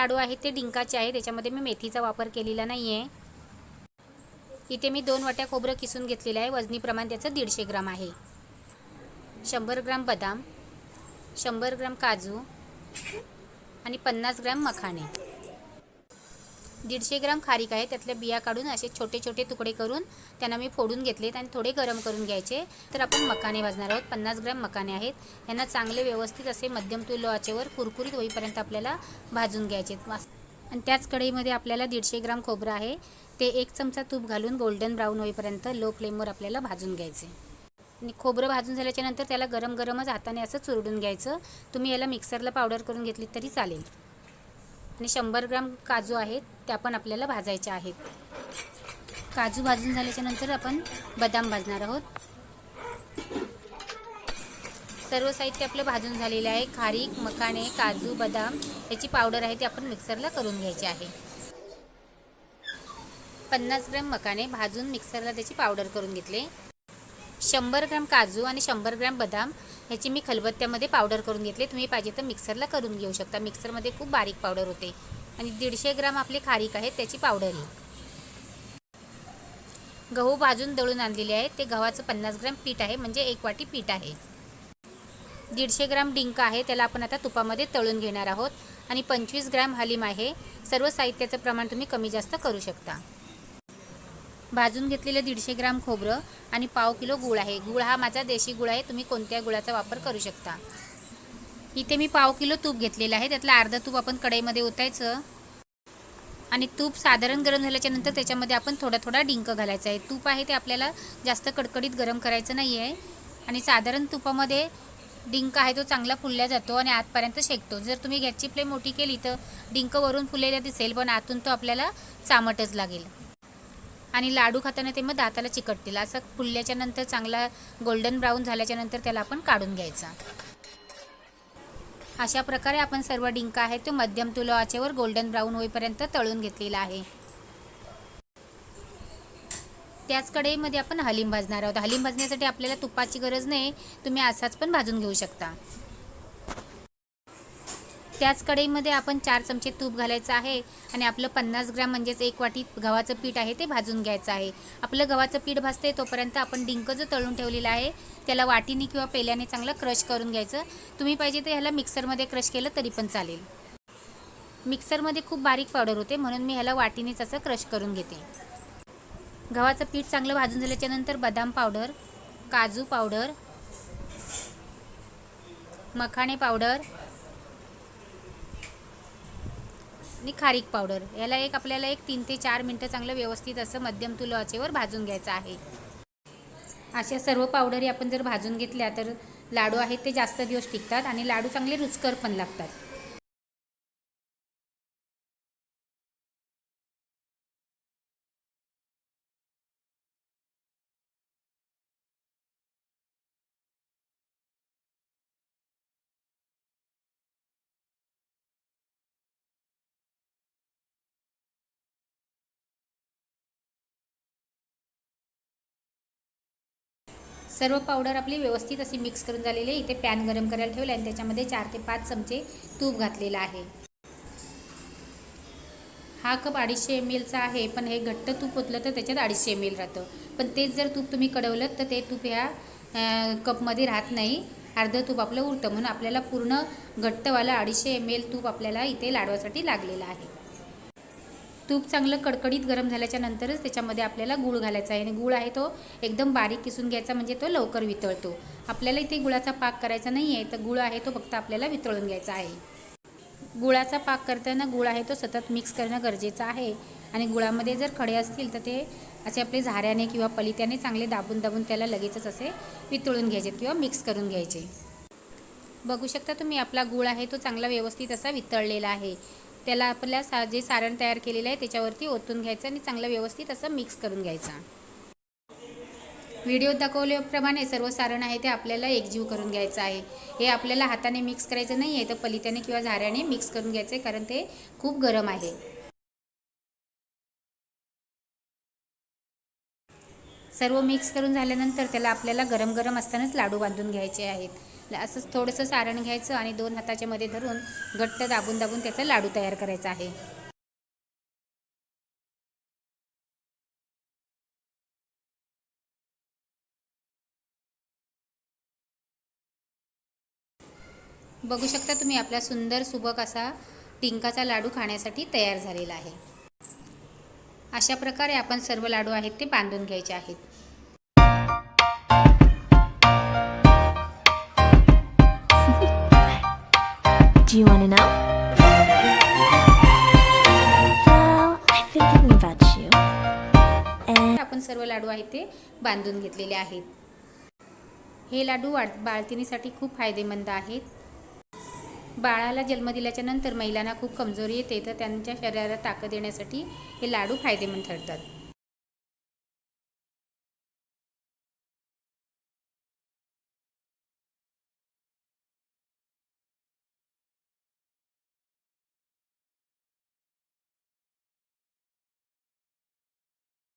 लाडू आहेत ते डिंकाचे आहे त्याच्यामध्ये मी मेथीचा वापर केलेला नाही आहे इथे मी दोन वाट्या खोबरं किसून घेतलेलं आहे वजनी प्रमाण त्याचं दीडशे ग्राम आहे. शंभर ग्राम बदाम शंभर ग्राम काजू आणि पन्नास ग्राम मखाणे. दीडशे ग्राम खारीक आहे. त्यातल्या बिया काढून असे छोटे छोटे तुकडे करून त्यांना मी फोडून घेतलेत आणि थोडे गरम करून घ्यायचे. तर आपण मकाने भाजणार आहोत. पन्नास ग्रॅम मकाने आहेत. यांना चांगले व्यवस्थित असे मध्यम तुल आचेवर कुरकुरीत होईपर्यंत आपल्याला भाजून घ्यायचे आणि त्याच कढईमध्ये आपल्याला दीडशे ग्राम खोबरं आहे. ते एक चमचा तूप घालून गोल्डन ब्राऊन होईपर्यंत लो फ्लेमवर आपल्याला भाजून घ्यायचे. आणि खोबरं भाजून झाल्याच्यानंतर त्याला गरम गरमच हाताने असं चुरडून घ्यायचं. तुम्ही याला मिक्सरला पावडर करून घेतली तरी चालेल. आणि शंभर ग्राम काजू आहेत त्या पण आपल्याला भाजायच्या आहेत. काजू भाजून झाल्याच्यानंतर आपण बदाम भाजणार आहोत. सर्व साहित्य आपलं भाजून झालेलं आहे. खारीक मखाणे काजू बदाम याची पावडर आहे ती आपण मिक्सरला करून घ्यायची आहे. पन्नास ग्रॅम मखाणे भाजून मिक्सरला त्याची पावडर करून घेतले. शंभर ग्रॅम काजू आणि शंभर ग्रॅम बदाम ह्याची मी खलबत्त्यामध्ये पावडर करून घेतले. तुम्ही पाहिजे तर मिक्सरला करून घेऊ शकता. मिक्सरमध्ये खूप बारीक पावडर होते. आणि दीडशे ग्राम आपले खारीक आहेत त्याची पावडरही गहू भाजून दळून आणलेले आहे ते गव्हाचं पन्नास ग्रॅम पीठ आहे म्हणजे एक वाटी पीठ आहे. दीडशे ग्रॅम डिंक आहे त्याला आपण आता तुपामध्ये तळून घेणार आहोत. आणि पंचवीस ग्रॅम हलीम आहे. सर्व साहित्याचं प्रमाण तुम्ही कमी जास्त करू शकता. भाजून घेतलेलं दीडशे ग्राम खोबरं आणि पाव किलो गूळ आहे. गूळ हा माझा देशी गुळ आहे. तुम्ही कोणत्या गुळाचा वापर करू शकता? इथे मी पाव किलो तूप घेतलेलं आहे. त्यातलं अर्धा तूप आपण कढईमध्ये ओतायचं आणि तूप साधारण गरम झाल्याच्यानंतर त्याच्यामध्ये आपण थोडा थोडा डिंक घालायचा आहे. तूप आहे ते आपल्याला जास्त कडकडीत गरम करायचं नाही आहे. आणि साधारण तुपामध्ये डिंक आहे तो चांगला फुलल्या जातो आणि आतपर्यंत शेकतो. जर तुम्ही गॅसची फ्लेम मोठी केली तर डिंक वरून फुललेला दिसेल पण आतून तो आपल्याला चामटच लागेल. आणि लाडू खाताना ते मग दाताला चिकटतील. असं फुलल्याच्या नंतर चांगला गोल्डन ब्राऊन झाल्याच्यानंतर त्याला आपण काढून घ्यायचा. अशा प्रकारे आपण सर्व डिंका आहे तो मध्यम तुलो आचेवर गोल्डन ब्राऊन होईपर्यंत तळून घेतलेला आहे. त्याच कढईमध्ये आपण हलीम भाजणार आहोत. हलीम भाजण्यासाठी आपल्याला तुपाची गरज नाही. तुम्ही असाच पण भाजून घेऊ शकता. त्याच कढईमध्ये आपण चार चमचे तूप घालायचं आहे आणि आपलं पन्नास ग्रॅम म्हणजेच एक वाटी गव्हाचं पीठ आहे ते भाजून घ्यायचं आहे. आपलं गव्हाचं पीठ भाजते तोपर्यंत आपण डिंक जो तळून ठेवलेला आहे. त्याला वाटीने किंवा पेल्याने चांगलं क्रश करून घ्यायचं. तुम्ही पाहिजे तर ह्याला मिक्सरमध्ये क्रश केलं तरी पण चालेल. मिक्सरमध्ये खूप बारीक पावडर होते म्हणून मी ह्याला वाटीनेच असं क्रश करून घेते. गव्हाचं पीठ चांगलं भाजून झाल्याच्यानंतर बदाम पावडर काजू पावडर मखाणे पावडर आणि खारीक पावडर. याला एक आपल्याला एक तीन ते चार मिनटं चांगलं व्यवस्थित असं मध्यम तुलो आचेवर भाजून घ्यायचं आहे. अशा सर्व पावडरी आपण जर भाजून घेतल्या तर लाडू आहेत ते जास्त दिवस टिकतात आणि लाडू चांगले रुचकर पण लागतात. सर्व पावडर आपली व्यवस्थित अशी मिक्स करून झालेली आहे. इथे पॅन गरम करायला ठेवलं आणि त्याच्यामध्ये चार ते पाच चमचे तूप घातलेलं आहे. हा कप अडीचशे एम एलचा आहे पण हे घट्ट तूप ओतलं तर त्याच्यात अडीचशे एम एल राहतं. पण तेच जर तूप तुम्ही कडवलं तर ते तूप ह्या कपमध्ये राहत नाही. अर्धं तूप आपलं उरतं. म्हणून आपल्याला पूर्ण घट्टवाला अडीचशे एम एल तूप आपल्याला इथे लाडवासाठी लागलेलं आहे. तूप चांगलं कडकडीत गरम झाल्याच्या नंतरच त्याच्यामध्ये आपल्याला गूळ घालायचा आहे. आणि गूळ आहे तो एकदम बारीक किसून घ्यायचा म्हणजे तो लवकर वितळतो. आपल्याला इथे गुळाचा पाक करायचा नाही आहे तर गुळ आहे तो फक्त आपल्याला वितळून घ्यायचा आहे. गुळाचा पाक करताना गुळ आहे तो सतत मिक्स करणं गरजेचं आहे. आणि गुळामध्ये जर खडे असतील तर ते असे आपले झाऱ्याने किंवा पलित्याने चांगले दाबून दाबून त्याला लगेचच असे वितळून घ्यायचे किंवा मिक्स करून घ्यायचे. बघू शकता तुम्ही आपला गूळ आहे तो चांगला व्यवस्थित असा वितळलेला आहे. त्याला आपल्या सा जे सारण तयार केलेलं आहे त्याच्यावरती ओतून घ्यायचं आणि चांगलं व्यवस्थित असं मिक्स करून घ्यायचं. व्हिडिओ दाखवल्याप्रमाणे सर्व सारण आहे ते आपल्याला एकजीव करून घ्यायचं आहे. हे आपल्याला हाताने मिक्स करायचं नाही आहे तर पलित्याने किंवा झाऱ्याने मिक्स करून घ्यायचं आहे कारण ते खूप गरम आहे. सर्व मिक्स करून झाल्यानंतर त्याला आपल्याला गरम गरम असतानाच लाडू बांधून घ्यायचे आहेत. असंच थोडंसं सारण घ्यायचं आणि दोन हाताच्या मध्ये धरून घट्ट दाबून दाबून त्याचा लाडू तयार करायचा आहे. बघू शकता तुम्ही आपला सुंदर सुबक असा टिंकाचा लाडू खाण्यासाठी तयार झालेला आहे. अशा प्रकारे आपण सर्व लाडू आहेत ते बांधून घ्यायचे आहेत. Do you want to know? Well, I've been thinking about you. And आपण सर्व लाडू आहेत ते बांधून घेतलेले आहेत हे लाडू वाढ बाळतिणीसाठी खूप फायदेमंद आहेत बाळाला जन्म दिल्याच्या नंतर महिलांना खूप कमजोरी येते तर त्यांच्या शरीराला ताकद देण्यासाठी हे लाडू फायदेमंद ठरतात